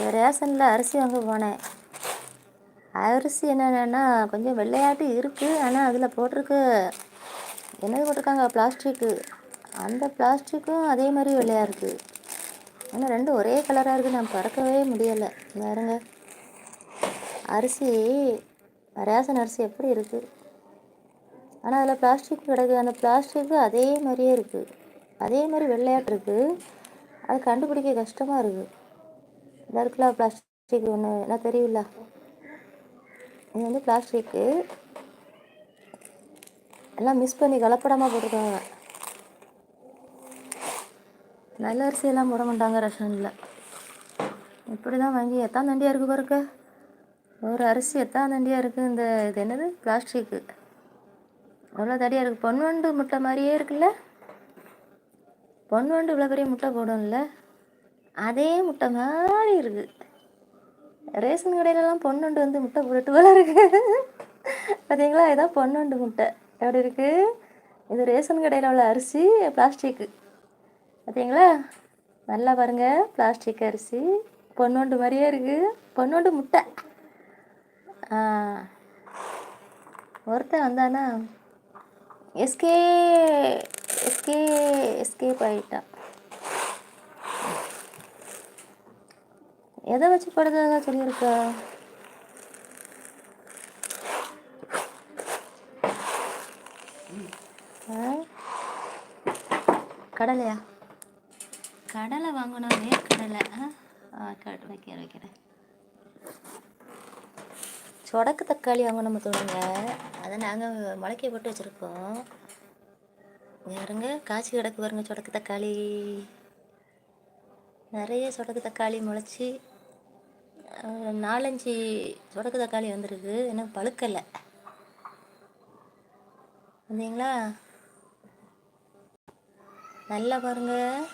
ரேஷனில் அரிசி வாங்க போனேன். அரிசி என்னென்னா கொஞ்சம் வெள்ளையாட்டு இருக்குது ஆனால் அதில் போட்டிருக்கு என்னது போட்டிருக்காங்க? பிளாஸ்டிக்கு. அந்த பிளாஸ்டிக்கும் அதே மாதிரி வெள்ளையாக இருக்குது ஆனால் ரெண்டும் ஒரே கலராக இருக்குது நான் பறக்கவே முடியலை. பாருங்க. அரிசி ரேஷன் அரிசி எப்படி இருக்குது ஆனால் அதில் பிளாஸ்டிக் கிடக்கு அந்த பிளாஸ்டிக்கு அதே மாதிரியே இருக்குது அதே மாதிரி வெள்ளையாட்டு இருக்குது அது கண்டுபிடிக்க கஷ்டமாக இருக்குது இருக்குல்ல பிளாஸ்டிக் ஒன்று என்ன தெரியல இது வந்து பிளாஸ்டிக்கு எல்லாம் மிஸ் பண்ணி கலப்படமாக போட்டிருக்காங்க. நல்ல அரிசியெல்லாம் போட மாட்டாங்க ரேஷனில். இப்படி தான் வாங்கி எத்தான் தண்டியாக இருக்குது பாருக்க ஒரு அரிசி எத்தான் தண்டியாக இருக்குது இந்த இது என்னது? பிளாஸ்டிக்கு அவ்வளோ தடியாக இருக்குது பொன்வண்டு முட்டை மாதிரியே இருக்குல்ல. பொன்வண்டு இவ்வளோ பெரிய முட்டை போடும்ல. அதே முட்டை மாதிரி இருக்குது ரேஷன் கடையிலலாம் பொண்ணுண்டு வந்து முட்டை போட்டுட்டு போல இருக்கு. பார்த்தீங்களா இதான் பொண்ணுண்டு முட்டை. எப்படி இருக்குது இது ரேஷன் கடையில் உள்ள அரிசி பிளாஸ்டிக்கு பார்த்தீங்களா நல்லா பாருங்க. பிளாஸ்டிக் அரிசி. பொன்னோண்டு மாதிரியே இருக்குது பொன்னோண்டு முட்டை. ஒருத்தன் வந்தானா? எஸ்கே எஸ்கே எஸ்கேப் ஆகிட்டான் எதை வச்சு படுறதா சொல்லியிருக்கா? கடலையா? கடலை வாங்கணும் வேர்க்கடலை. ஆ? கட- வைக்கிறேன் வைக்கிறேன். சொடக்கு தக்காளி வாங்கணும் தோணுங்க. அதை நாங்கள் முளைக்க போட்டு வச்சுருக்கோம். யாருங்க காய்ச்சி கிடக்கு பாருங்க சொடக்கு தக்காளி. நிறைய சொடக்கு தக்காளி முளைச்சி ஒரு நாலஞ்சு சொடக்கு தக்காளி வந்திருக்கு. இன்னும் பழுக்கலை. வந்தீங்களா? நல்லா பாருங்க.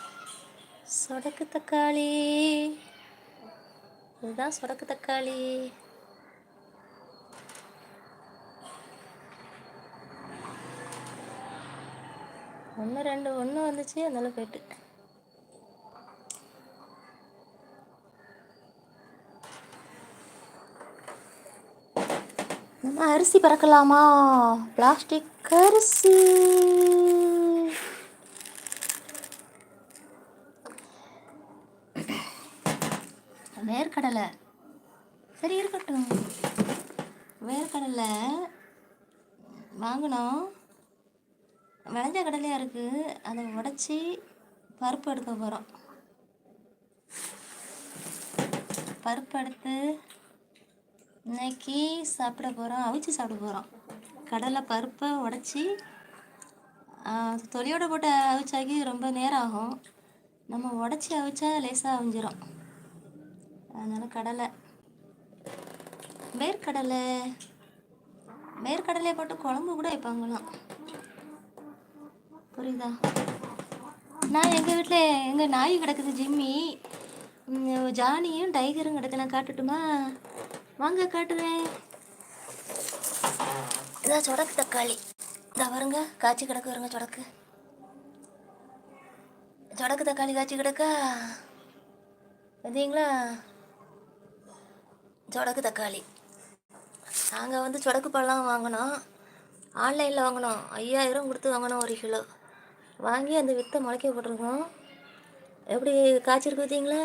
சொடக்கு தக்காளி. இதுதான் சொடக்கு தக்காளி. ஒன்று ரெண்டு ஒன்று வந்துச்சு. அதனால போயிட்டு. நம்ம அரிசி பறக்கலாமா? பிளாஸ்டிக் அரிசி. வேர்க்கடலை. சரி இருக்கட்டும். வேர்க்கடலை வாங்கினோம். விளைஞ்ச கடலையாக இருக்குது அதை உடச்சி பருப்பு எடுக்க போகிறோம் பருப்பு எடுத்து இன்னைக்கு சாப்பிட போகிறோம் அவிச்சு சாப்பிட போகிறோம் கடலை பருப்பை உடச்சி தொலியோட போட்டு அவிச்சாக்கி ரொம்ப நேரம் ஆகும். நம்ம உடச்சி அவிச்சா லேசாக அவிஞ்சிரும். அதனால் கடலை. வேர்க்கடலை. வேர்க்கடலையை போட்டு குழம்பு கூட வைப்பாங்களாம். புரியுதா? நான் எங்கள் வீட்டில் எங்கள் நாய் கிடக்குது ஜிம்மி. ஜானியும் டைகரும் கிடக்கு நான் காட்டுட்டுமா? வாங்க காட்டுறேன். இதான் சொடக்கு தக்காளி. இதா வருங்க காய்ச்சி கிடக்கு வருங்க சொடக்கு. சொடக்கு தக்காளி காய்ச்சி கிடக்கா? பார்த்தீங்களா சொடக்கு தக்காளி. நாங்கள் வந்து சொடக்கு பழம் வாங்கினோம். ஆன்லைனில் வாங்கினோம். ஐயாயிரம் கொடுத்து வாங்கினோம் ஒரு கிலோ. வாங்கி அந்த வித்தை முளைக்க போட்டிருக்கோம். எப்படி காய்ச்சிருக்கு பார்த்தீங்களா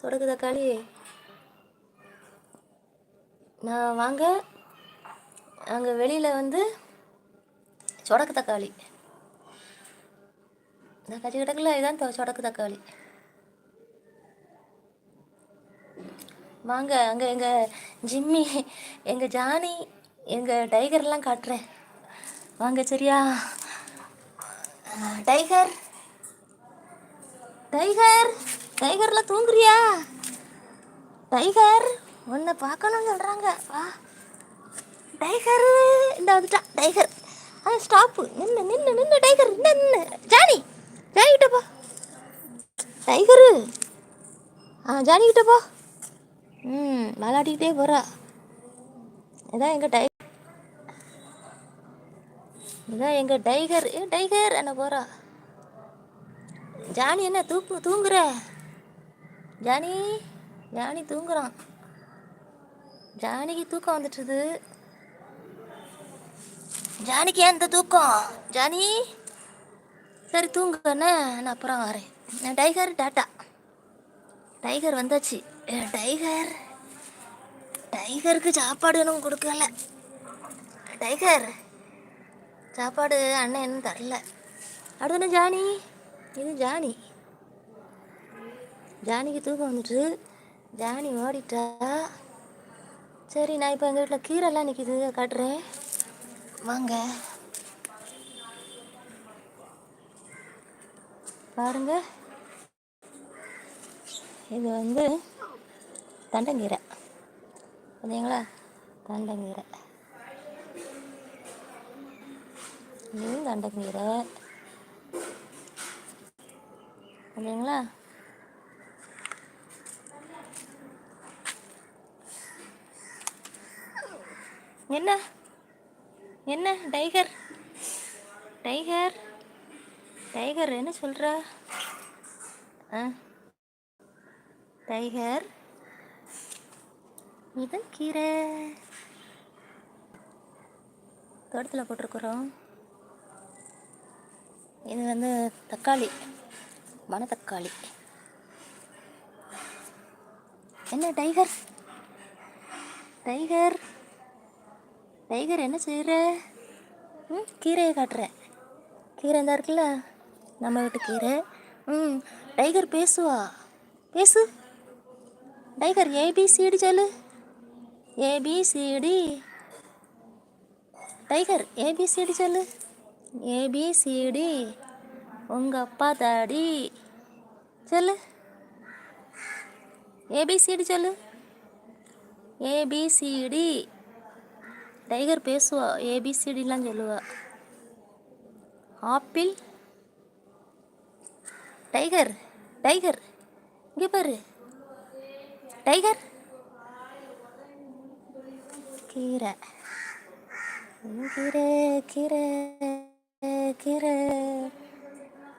சொடக்கு தக்காளி. நான் வாங்க. அங்கே வெளியில் வந்து சொடக்கு தக்காளி. நான் கட்சி கிடக்கல இதான் சொடக்கு தக்காளி. வாங்க அங்கே எங்கள் ஜிம்மி எங்கள் ஜானி எங்கள் டைகர்லாம் காட்டுறேன். வாங்க சரியா? டைகர். டைகர் டைகர்லாம் தூங்குறியா? டைகர். உன்னை பார்க்கணும்னு சொல்கிறாங்க வா. டைகர் இந்த வந்துட்டான். டைகர் ஆ ஸ்டாப்பு நின்று நின்று நின்று டைகர் நின்று ஜானி ஜானி கிட்ட போ. டைகரு ஆ ஜானி கிட்ட போ. ம் விளாடிக்கிட்டே போகிறா இதான் எங்கள் டை இதான் எங்கள் டைகர் ஏ டைகர் என்ன போகிறா ஜானி என்ன தூக்கு தூங்குற? ஜானி ஜானி தூங்குறான். ஜானிக்கு தூக்கம் வந்துட்டுது ஜானிக்கு ஏன் இந்த தூக்கம்? ஜானி? சரி தூங்குன்னு நான் அப்புறம் வரேன். நான் டைகர் டாட்டா. டைகர் வந்தாச்சு. டைகர்? டைகருக்கு சாப்பாடு இன்னும் கொடுக்கல. டைகர் சாப்பாடு அண்ணன் இன்னும் தரல. அடுத்து ஜானி? இது ஜானி. ஜானிக்கு தூக்கம் வந்துட்டு ஜானி ஓடிட்டா சரி நான் இப்போ எங்கள் வீட்டில் கீரைலாம் நிற்கிது காட்டுறேன். வாங்க. பாருங்க. இது வந்து தண்டங்கீரை. பார்த்தீங்களா தண்டங்கீரை. இதுவும் தண்டங்கீரை. பார்த்தீங்களா என்ன? என்ன டைகர்? டைகர்? டைகர் என்ன சொல்கிற ஆ. டைகர்? இது கீரை. தோட்டத்தில் போட்டிருக்குறோம். இது வந்து தக்காளி மணத்தக்காளி என்ன டைகர்? டைகர்? டைகர் என்ன செய்கிற ம் கீரையை காட்டுறேன் கீரை இந்த இருக்குல்ல? நம்ம வீட்டு கீரை. ம் டைகர் பேசுவா. பேசு. Tiger A B C D சொல்லு. A B C D tiger A B C D சொல்லு. ஏபிசிடி உங்கள் அப்பா தாடி. சொல்லு. ஏபிசிடி சொல்லு. ஏபிசிடி டைகர் பேசுவா ஏபிசிடிலாம் சொல்லுவா. ஆப்பிள். Tiger tiger. இங்கே பாரு. டைகர். கீரை. கீரை கீரை கீரை.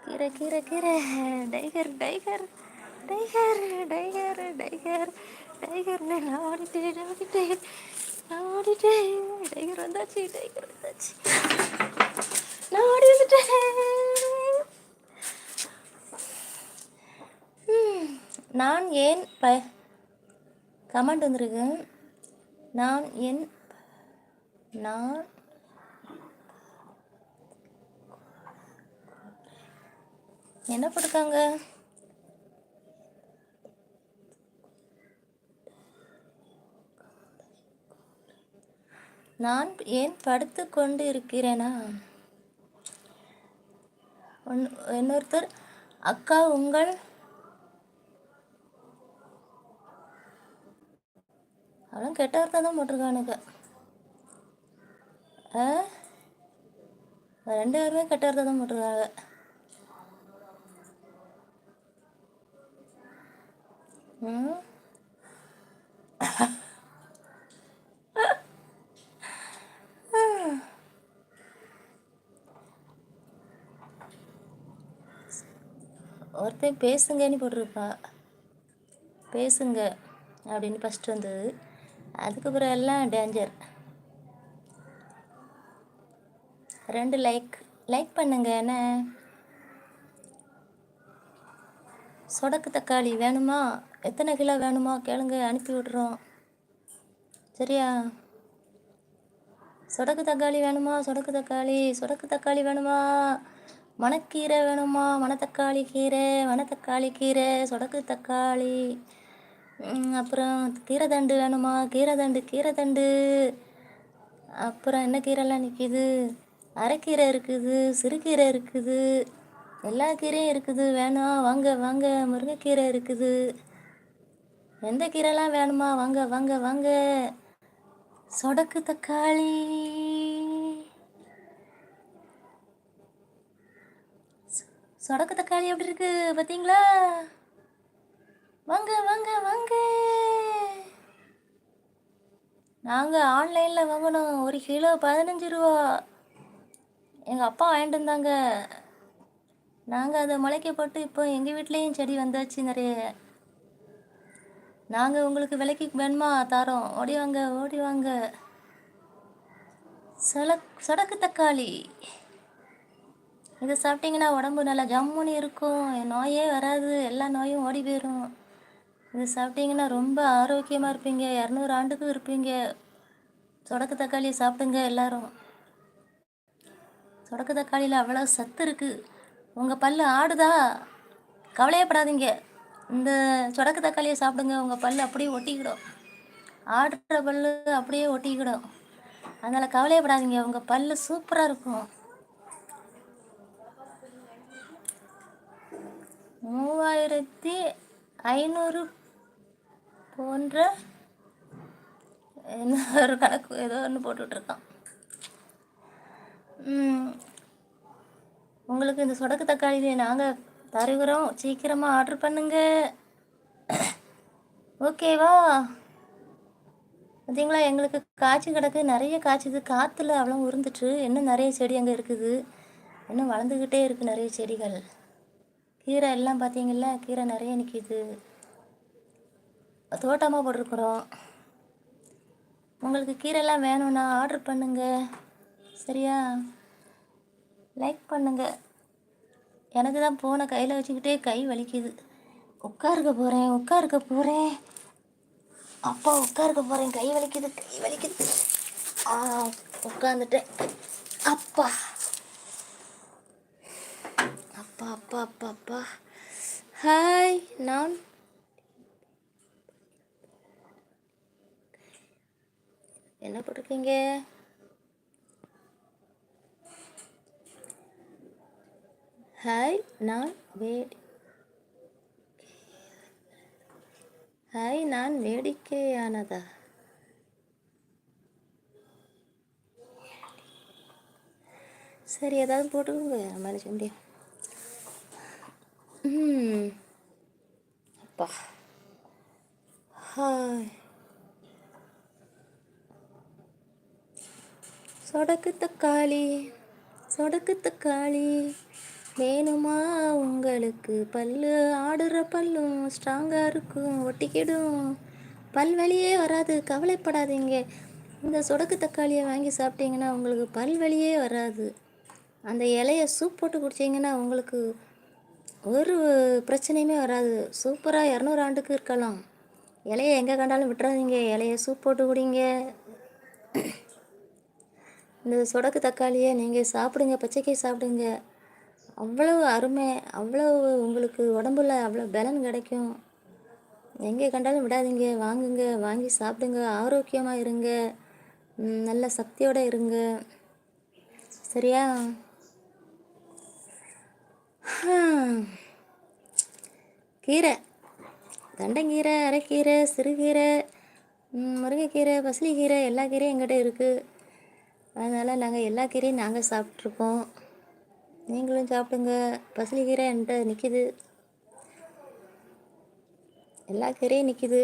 கீரை கீரை கீரை. Tiger tiger. Tiger tiger tiger. Tiger நான் ஓடிட்டேன் ஓடிட்டேன் நான் ஓடிட்டேன் டைகர் வந்தாச்சு டைகர் வந்தாச்சு நான் ஓடி வந்துட்டேன் நான் ஏன் ப கமெண்ட் வந்திருக்கு. நான் என் நான் என்ன போட்டிருக்காங்க? நான் ஏன் படுத்து கொண்டு இருக்கிறேனா ஒன்- இன்னொருத்தர் அக்கா உங்கள் அவளும் கெட்ட அர்த்தம் தான் போட்டிருக்கானுங்க. ஆ? ரெண்டு பேருமே கெட்ட அர்த்தம் தான் போட்டிருக்காங்க. ம்? ஒருத்தன் பேசுங்கன்னு போட்டிருப்பா. பேசுங்க அப்படின்னு ஃபஸ்ட்டு வந்தது. அதுக்கப்புறம் எல்லாம் டேஞ்சர் ரெண்டு லைக் லைக் பண்ணுங்க என்ன சொடக்கு தக்காளி வேணுமா? எத்தனை கிலோ வேணுமா? கேளுங்க அனுப்பி விட்றோம் சரியா? சொடக்கு தக்காளி வேணுமா? சொடக்கு தக்காளி சொடக்கு தக்காளி வேணுமா? மணக்கீரை வேணுமா? மணத்தக்காளி கீரை மணத்தக்காளி கீரை சொடக்கு தக்காளி. அப்புறம் கீரை தண்டு வேணுமா? கீரை தண்டு கீரை தண்டு அப்புறம் என்ன கீரைலாம் நிற்கிது அரைக்கீரை இருக்குது சிறுகீரை இருக்குது. எல்லா கீரையும் இருக்குது. வேணும் வாங்க வாங்க. முருங்கைக்கீரை இருக்குது. எந்த கீரைலாம் வேணுமா? வாங்க வாங்க வாங்க. சொடக்கு தக்காளி சொ- சொடக்கு தக்காளி எப்படி இருக்கு பார்த்தீங்களா வாங்க வாங்க வாங்க. நாங்கள் ஆன்லைனில் வாங்கினோம். ஒரு கிலோ பதினஞ்சு ரூபா. எங்கள் அப்பா வாங்கிட்டு வந்தாங்க. நாங்கள் அதை முளைக்க போட்டு இப்போ எங்கள் வீட்லேயும் செடி வந்தாச்சு நிறைய. நாங்கள் உங்களுக்கு விலைக்கு வேணுமா? தரோம். ஓடி வாங்க ஓடி வாங்க. சொலக் சொடக்கு தக்காளி. இதை சாப்பிட்டீங்கன்னா உடம்பு நல்லா ஜம்முன்னு இருக்கும். நோயே வராது. எல்லா நோயும் ஓடி போயிடும் இது சாப்பிட்டீங்கன்னா ரொம்ப ஆரோக்கியமாக இருப்பீங்க. இரநூறு ஆண்டுக்கும் இருப்பீங்க. சொடக்கு தக்காளியை சாப்பிடுங்க எல்லாரும். சொடக்கு தக்காளியில் அவ்வளோ சத்து இருக்குது உங்கள் பல் ஆடுதா? கவலையப்படாதீங்க. இந்த சொடக்கு தக்காளியை சாப்பிடுங்க. உங்கள் பல் அப்படியே ஒட்டிக்கிடும். ஆடுற பல்லு அப்படியே ஒட்டிக்கிடும். அதனால் கவலையப்படாதீங்க. உங்கள் பல்லு சூப்பராக இருக்கும். மூவாயிரத்தி ஐநூறு போன்ற என்ன ஒரு கணக்கு ஏதோ ஒன்று போட்டுட்ருக்கான். உங்களுக்கு இந்த சொடக்கு தக்காளி நாங்கள் தருகிறோம். சீக்கிரமாக ஆர்டர் பண்ணுங்க. ஓகேவா பார்த்தீங்களா எங்களுக்கு காய்ச்சி கிடக்கு. நிறைய காய்ச்சிது. காற்றுல அவ்வளோ உருந்துட்டு இன்னும் நிறைய செடி அங்கே இருக்குது. இன்னும் வளர்ந்துக்கிட்டே இருக்குது நிறைய செடிகள். கீரை எல்லாம் பார்த்தீங்கல்ல கீரை நிறைய நிற்கிது தோட்டமாக போட்டிருக்குறோம். உங்களுக்கு கீரைலாம் வேணும்னா ஆர்டர் பண்ணுங்க. சரியா? லைக் பண்ணுங்க. எனக்கு தான் ஃபோனை கையில் வச்சுக்கிட்டே கை வலிக்குது. உட்காருக்க போகிறேன் உட்காருக்க போகிறேன் அப்பா உட்காருக்க போகிறேன் கை வலிக்குது கை வலிக்குது. ஆ உட்காந்துட்டேன் அப்பா. அப்பா அப்பா அப்பா அப்பா. ஹாய் நான் என்ன போட்டிருக்கீங்க? ஹாய் நான் வேடி ஹாய் நான் வேடிக்கையானதா? சரி ஏதாவது போட்டுக்கோங்க. மனுஷ முடியும் Mm-hmm. அப்பா ஹாய் சொடக்கு தக்காளி சொடக்கு தக்காளி. வேணுமா உங்களுக்கு? பல்லு ஆடுற பல்லும் ஸ்ட்ராங்காக இருக்கும் ஒட்டிக்கிடும். பல் வலியே வராது கவலைப்படாதீங்க. இந்த சொடக்கு தக்காளியை வாங்கி சாப்பிட்டீங்கன்னா உங்களுக்கு பல் வலியே வராது. அந்த இலையை சூப் போட்டு குடிச்சிங்கன்னா உங்களுக்கு ஒரு பிரச்சனையுமே வராது. சூப்பராக இரநூறு ஆண்டுக்கு இருக்கலாம். இலையை எங்கே கண்டாலும் விட்டுறாதீங்க. இலைய சூப் போட்டு குடிங்க. இந்த சொடக்கு தக்காளியை நீங்கள் சாப்பிடுங்க. பச்சைக்காய் சாப்பிடுங்க. அவ்வளோ அருமை. அவ்வளோ உங்களுக்கு உடம்புல அவ்வளோ பலன் கிடைக்கும். எங்கே கண்டாலும் விடாதீங்க. வாங்குங்க. வாங்கி சாப்பிடுங்க. ஆரோக்கியமாக இருங்க. நல்ல சக்தியோடு இருங்க. சரியா? கீரை. தண்டங்கீரை அரைக்கீரை சிறுகீரை முருங்கைக்கீரை பசலிக்கீரை எல்லா கீரையும் எங்கிட்ட இருக்குது அதனால் நாங்கள் எல்லா கீரையும் நாங்கள் சாப்பிட்ருக்கோம் நீங்களும் சாப்பிடுங்க. பசலிக்கீரை என்கிட்ட நிற்கிது எல்லா கீரையும் நிற்கிது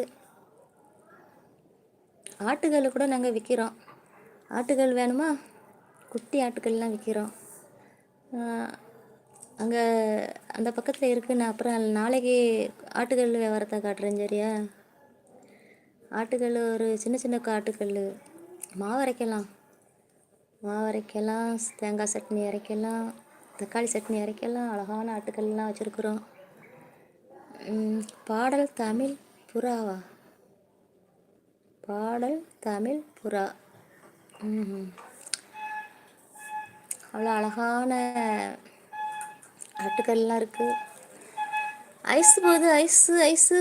ஆட்டுக்கல் கூட நாங்கள் விற்கிறோம் ஆட்டுக்கல் வேணுமா? குட்டி ஆட்டுக்கல்லாம் விற்கிறோம் அங்கே அந்த பக்கத்தில் இருக்குது நான் அப்புறம் நாளைக்கு ஆட்டுக்கல் வியாபாரத்தை காட்டுறேன் சரியா? ஆட்டுக்கல் ஒரு சின்ன சின்ன ஆட்டுக்கல் மாவு அரைக்கலாம். மாவு அரைக்கலாம். தேங்காய் சட்னி அரைக்கலாம். தக்காளி சட்னி அரைக்கலாம். அழகான ஆட்டுக்கல்லாம் வச்சுருக்குறோம். பாடல் தமிழ் புறாவா? பாடல் தமிழ் புறா. அவ்வளோ அழகான ஆட்டுக்கல்லாம் இருக்குது ஐஸ் போகுது ஐஸு ஐஸு.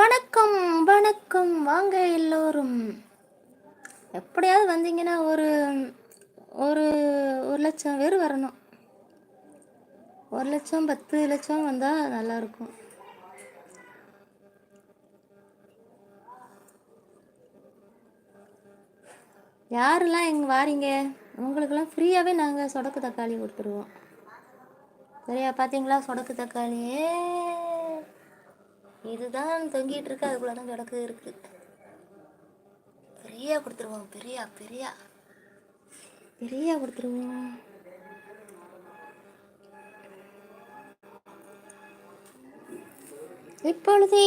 வணக்கம் வணக்கம். வாங்க எல்லோரும். எப்படியாவது வந்தீங்கன்னா ஒரு ஒரு ஒரு லட்சம் பேர் வரணும். ஒரு லட்சம் பத்து லட்சம் வந்தால் நல்லாயிருக்கும் யாரெல்லாம் எங்கே வாரீங்க? உங்களுக்கெல்லாம் ஃப்ரீயாகவே நாங்கள் சொடக்கு தக்காளி கொடுத்துருவோம். சரியா பார்த்தீங்களா சொடக்கு தக்காளியே. இதுதான் தொங்கிட்டு இருக்கு அதுக்குள்ள தான் சொடக்கு இருக்கு. பெரியா கொடுத்துருவோம் பெரியா பெரியா. பெரியா கொடுத்துருவோம். இப்பொழுதே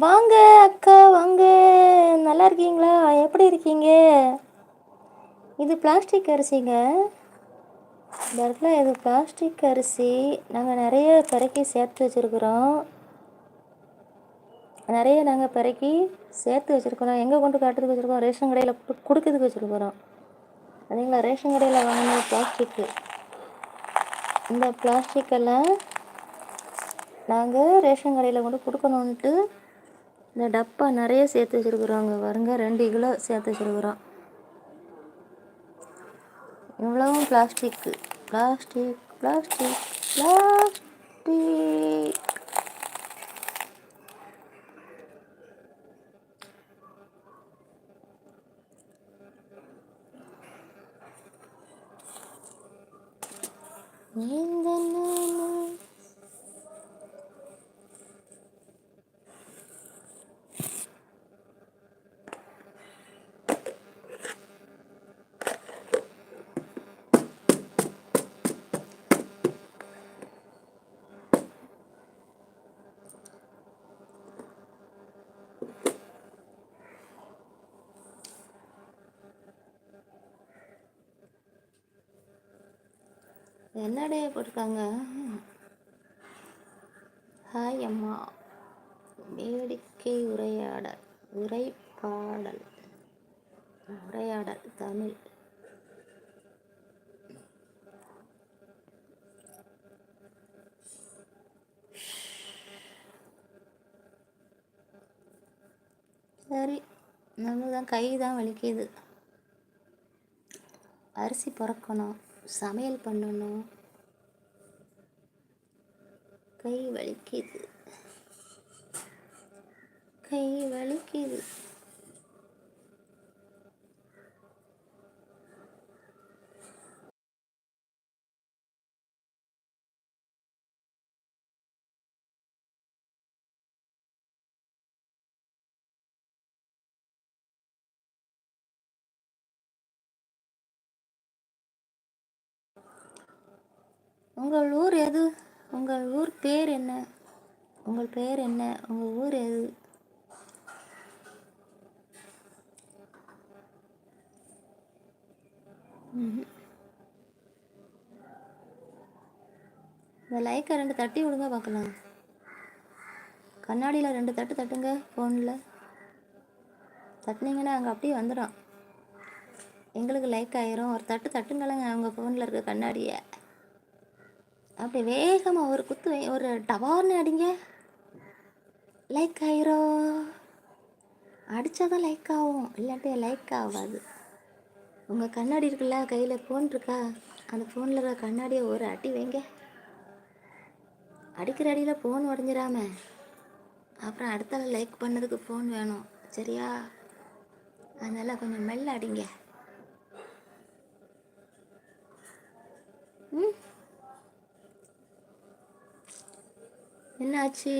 வாங்க அக்கா வாங்க. நல்லா இருக்கீங்களா? எப்படி இருக்கீங்க? இது பிளாஸ்டிக் அரிசிங்க. இந்த இடத்துல இது பிளாஸ்டிக் அரிசி. நாங்கள் நிறைய பிறக்கி சேர்த்து வச்சுருக்குறோம். நிறைய நாங்கள் பிறக்கி சேர்த்து வச்சுருக்குறோம் எங்கே கொண்டு காட்டுறதுக்கு வச்சுருக்கோம்? ரேஷன் கடையில் கொடுக்கறதுக்கு வச்சுருக்குறோம். அதுங்களா ரேஷன் கடையில் வாங்கின பிளாஸ்டிக்கு இந்த பிளாஸ்டிக்கெல்லாம் நாங்கள் ரேஷன் கடையில் கொண்டு கொடுக்கணுன்ட்டு இந்த டப்பா நிறைய சேர்த்து வச்சுருக்குறோங்க. பாருங்க ரெண்டு கிலோ சேர்த்து வச்சுருக்குறோம். இவ்வளவும் பிளாஸ்டிக்கு பிளாஸ்டிக் பிளாஸ்டிக் பிளாஸ்டிக் இந்த நாமம் என்னடே போட்டிருக்காங்க. ஹாய் அம்மா. வேடிக்கை உரையாடல் உரைப்பாடல் உரையாடல் தமிழ். சரி நம்ம தான் கை தான் வலிக்குது. அரிசி பிறக்கணும். சமையல் பண்ணணும். கை வலிக்குது. கை வலிக்குது. உங்கள் ஊர் எது? உங்கள் ஊர் பேர் என்ன? உங்கள் பேர் என்ன? உங்கள் ஊர் எது? இந்த லைக்கை ரெண்டு தட்டி விடுங்க பார்க்கலாம். கண்ணாடியில் ரெண்டு தட்டு தட்டுங்க ஃபோனில் தட்டினீங்கன்னா அங்கே அப்படியே வந்துடும். எங்களுக்கு லைக் ஆயிரும். ஒரு தட்டு தட்டுங்களேங்க அவங்க ஃபோனில் இருக்க கண்ணாடியை. அப்படி வேகமாக ஒரு குத்து ஒரு டவார்னு அடிங்க. லைக் ஆயிரும் அடித்தாதான் லைக் ஆகும். இல்லாட்டி லைக் ஆகாது. உங்கள் கண்ணாடி இருக்குல்ல கையில் ஃபோன் இருக்கா? அந்த ஃபோனில் இருக்கிற கண்ணாடியை ஒரு அடி வைங்க. அடிக்கிற அடியில் ஃபோன் உடஞ்சிடாம அப்புறம் அடுத்தால லைக் பண்ணதுக்கு ஃபோன் வேணும். சரியா? அதனால் கொஞ்சம் மெல்ல அடிங்க. ம்? என்னாச்சு?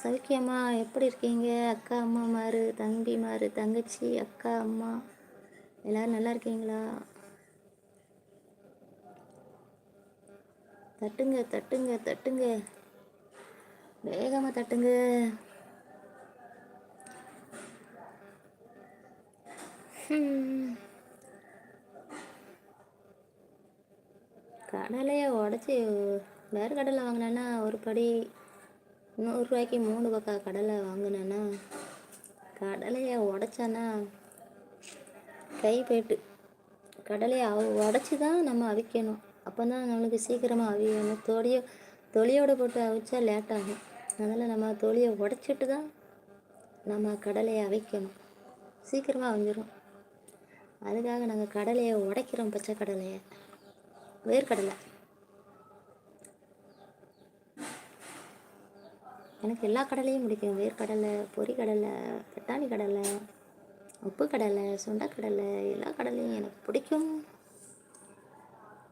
சௌக்கியமா எப்படி இருக்கீங்க? அக்கா அம்மா மாறு தம்பி மாறு தங்கச்சி அக்கா அம்மா எல்லாரும் நல்லா இருக்கீங்களா? தட்டுங்க தட்டுங்க தட்டுங்க. வேகமாக தட்டுங்க. கடலையை உடச்சி வேறு கடலை வாங்கினேன்னா ஒரு படி நூறுரூவாய்க்கு மூணு பக்கா கடலை வாங்கினேன்னா கடலையை உடச்சானா கை போயிட்டு. கடலையை அவ உடச்சி தான் நம்ம அவிக்கணும். அப்போ தான் நம்மளுக்கு சீக்கிரமாக அவியணும். தொலியோ தொலியோடு போட்டு அவிச்சா லேட் ஆகும். அதனால் நம்ம தொலியை உடச்சிட்டு தான் நம்ம கடலையை அவிக்கணும். சீக்கிரமாக அவிஞ்சிரும். அதுக்காக நாங்கள் கடலையை உடைக்கிறோம் பச்சை கடலையை. வேர்க்கடலை. எனக்கு எல்லா கடலையும் பிடிக்கும். வேர்க்கடலை பொரிக்கடலை பட்டாணி கடலை உப்பு கடலை சுண்டைக்கடலை எல்லா கடலையும் எனக்கு பிடிக்கும்.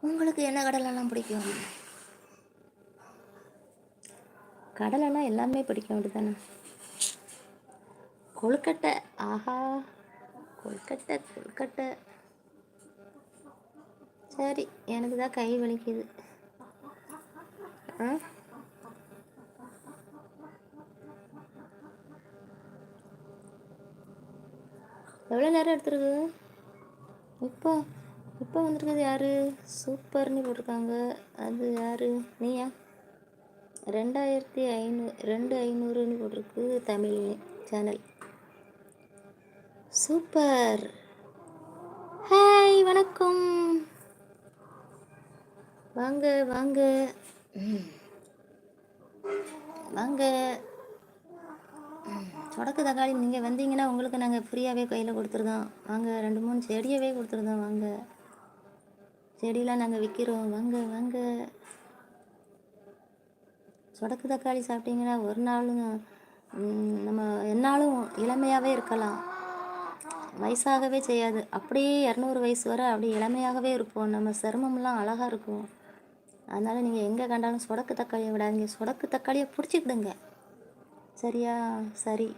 உங்களுக்கு என்ன கடலைலாம் பிடிக்கும்? கடலைனா எல்லாமே பிடிக்கும் அப்படிதானே கொழுக்கட்டை. ஆஹா கொழுக்கட்டை கொழுக்கட்டை. சரி எனக்கு தான் கை வலிக்குது. ஆ? எவ்வளோ நேரம் எடுத்துருக்கு? இப்போ இப்போ வந்திருக்கிறது யார்? சூப்பர்னு போட்டிருக்காங்க. அது யார்? நீயா? ரெண்டாயிரத்தி ஐநூறு ரெண்டு ஐநூறுன்னு போட்டிருக்கு தமிழ் சேனல் சூப்பர். ஹாய் வணக்கம். வாங்க வாங்க. வாங்க. சொடக்கு தக்காளி நீங்கள் வந்தீங்கன்னா உங்களுக்கு நாங்கள் ஃப்ரீயாகவே கையில் கொடுத்துருதோம். வாங்க ரெண்டு மூணு செடியவே கொடுத்துருதோம். வாங்க. செடியெலாம் நாங்கள் விற்கிறோம் வாங்க வாங்க. சொடக்கு தக்காளி சாப்பிட்டீங்கன்னா ஒரு நாளும் நம்ம என்னாலும் இளமையாகவே இருக்கலாம். வயசாகவே செய்யாது. அப்படியே இரநூறு வயசு வரை அப்படியே இளமையாகவே இருப்போம். நம்ம சிரமம்லாம் அழகாக இருக்கும். அதனால் நீங்கள் எங்கே கண்டாலும் சொடக்கு தக்காளியை விடாதீங்க. சொடக்கு தக்காளியை பிடிச்சிக்கிடுங்க. சரியா? சரி.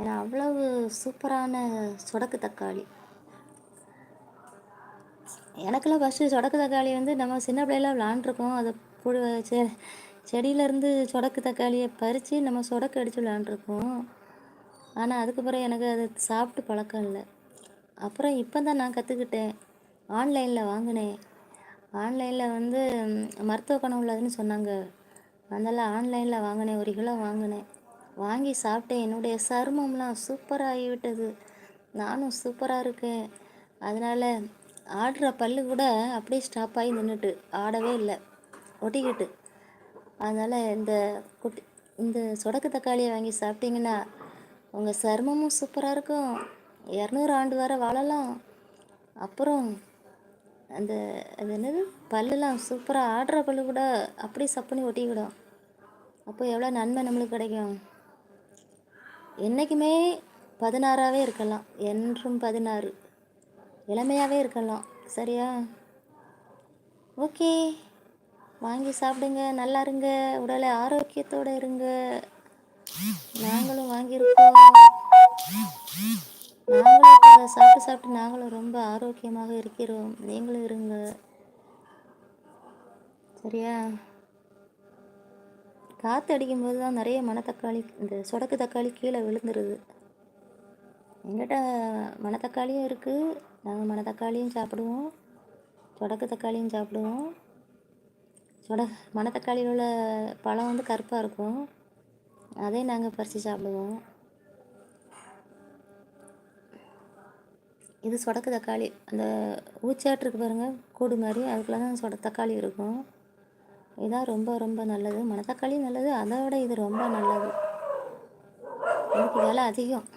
ஏன்னா அவ்வளவு சூப்பரான சொடக்கு தக்காளி. எனக்கெல்லாம் ஃபஸ்ட்டு சொடக்கு தக்காளி வந்து நம்ம சின்ன பிள்ளையெல்லாம் விளாண்டுருக்கோம். அதை புழு செ செடியிலேருந்து சொடக்கு தக்காளியை பறித்து நம்ம சொடக்கு அடித்து விளாண்டுருக்கோம். ஆனால் அதுக்கு பிறகு எனக்கு அது சாப்பிட்டு பழக்கம் இல்லை. அப்புறம் இப்போ தான் நான் கற்றுக்கிட்டேன் ஆன்லைனில் வாங்கினேன். ஆன்லைனில் வந்து மருத்துவ குணம் உள்ளதுன்னு சொன்னாங்க. அதனால் ஆன்லைனில் வாங்கினேன். ஒரு கிலோ வாங்கினேன். வாங்கி சாப்பிட்டேன். என்னுடைய சருமம்லாம் சூப்பராக ஆகிவிட்டது. நானும் சூப்பராக இருக்கேன். அதனால் ஆடுற பல்லு கூட அப்படியே ஸ்டாப் ஆகி நின்றுட்டு ஆடவே இல்லை. ஒட்டிக்கிட்டு. அதனால் இந்த குட்டி இந்த சொடக்கு தக்காளியை வாங்கி சாப்பிட்டீங்கன்னா உங்கள் சருமமும் சூப்பராக இருக்கும். இரநூறு ஆண்டு வர வாழலாம். அப்புறம் அந்த அது என்னது? பல்லுலாம் சூப்பராக ஆடுற பல்லு கூட அப்படியே சப்புனி ஒட்டிக்கிடும். அப்போ எவ்வளோ நன்மை நம்மளுக்கு கிடைக்கும். என்றைக்குமே பதினாறாகவே இருக்கலாம். என்றும் பதினாறு. இளமையாகவே இருக்கலாம். சரியா? ஓகே. வாங்கி சாப்பிடுங்க. நல்லா இருங்க. உடலை ஆரோக்கியத்தோடு இருங்க. நாங்களும் வாங்கியிருக்கோம். நாங்களும் இப்போ அதை சாப்பிட்டு சாப்பிட்டு நாங்களும் ரொம்ப ஆரோக்கியமாக இருக்கிறோம். நீங்களும் இருங்க. சரியா? காற்று அடிக்கும்போது தான் நிறைய மணத்தக்காளி இந்த சொடக்கு தக்காளி கீழே விழுந்துருது. எங்கிட்ட மணத்தக்காளியும் இருக்குது நாங்கள் மணத்தக்காளியும் சாப்பிடுவோம். சொடக்கு தக்காளியும் சாப்பிடுவோம். சொட மணத்தக்காளியில் உள்ள பழம் வந்து கருப்பாக இருக்கும். அதே நாங்கள் பறித்து சாப்பிடுவோம். இது சொடக்கு தக்காளி. அந்த ஊச்சாட்டு இருக்கு பாருங்கள் கூடு மாதிரி. அதுக்குள்ளே தான் சொட தக்காளி இருக்கும். இதான் ரொம்ப ரொம்ப நல்லது. மணத்தக்காளி நல்லது அதை விட இது ரொம்ப நல்லது. இதுக்கு விலை அதிகம்.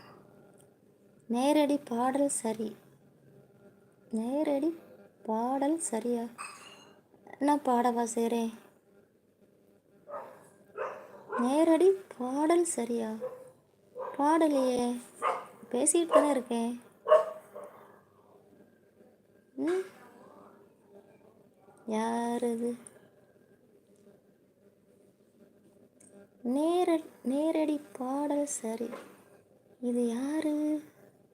நேரடி பாடல் சரி. நேரடி பாடல் சரியா? நான் பாடவா செய்கிறேன் நேரடி பாடல் சரியா? பாடலையே பேசிகிட்டு தானே இருக்கேன். ம்? யார் அது? நேர நேரடி பாடல் சரி. இது யாரு?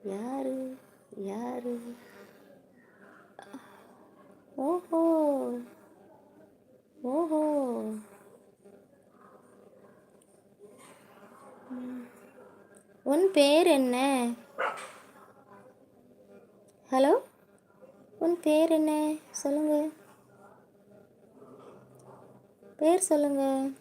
யாரு? யாரு? ஓஹோ. ஓஹோ. உன் பேர் என்ன? ஹலோ? உன் பேர் என்ன? சொல்லுங்க. பேர் சொல்லுங்கள்